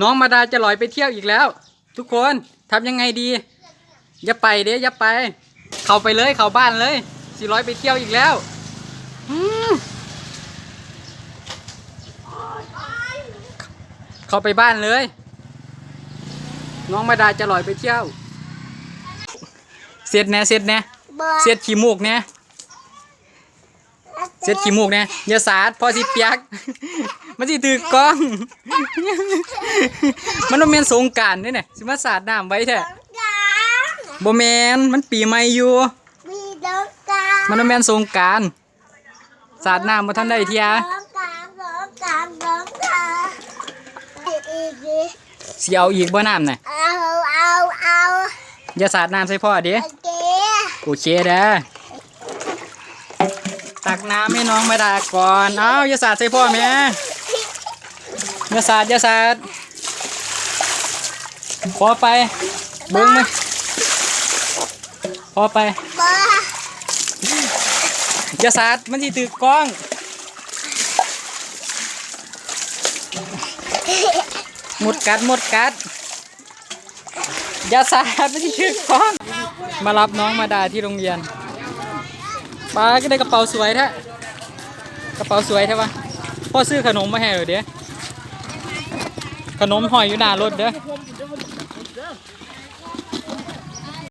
น้องมาดาจะลอยไปเที่ยวอีกแล้ว ทุกคนทำยังไงดี อย่าไปเด้อย่าไป เข้าไปเลยเข้าบ้านเลยสิร้อยไปเที่ยวอีกแล้วเข้าไปบ้านเลย น้องมาดาจะลอยไปเที่ยว เสร็จแน่เสร็จแน่เสร็จขี้มูกแน่ เสร็จขี้มูกแน่อย่าสาดพอสิเปียก มันสิถือกล้อง มันบ่แม่นสงกรารนี่เนี่ยสิมาสาดน้ำไว้แท้กลางบ่แม่นมันปีใหม่อยู่ มีดอกกลางมันบ่แม่นสงกรารสาดน้ำบ่ทันได้เที่ยดอกกลางดอกกลางดอกกลางอีกอีกอีกสิเอาอีกบ่น้ำน่ะเอาเอาเอาอย่าสาดน้ำใส่พ่อเด้โอเคโอเคเด้อ ตักน้ำให้น้องมาดาก่อน เอ้าอย่าสาดใส่พ่อแม่อย่าสาดอย่าสาดพอไปบิ้งไหมพอไปอย่าสาดมันสิถือกล้องหมดกัดหมดกัดอย่าสาดมันสิถือกล้อง มารับน้องมาดาที่โรงเรียน ปลาก็ได้กระเป๋าสวยแท้กระเป๋าสวยแท้วะพ่อซื้อขนมมาให้เดี๋ยวขนมหอยอยู่หน้ารถเด้อ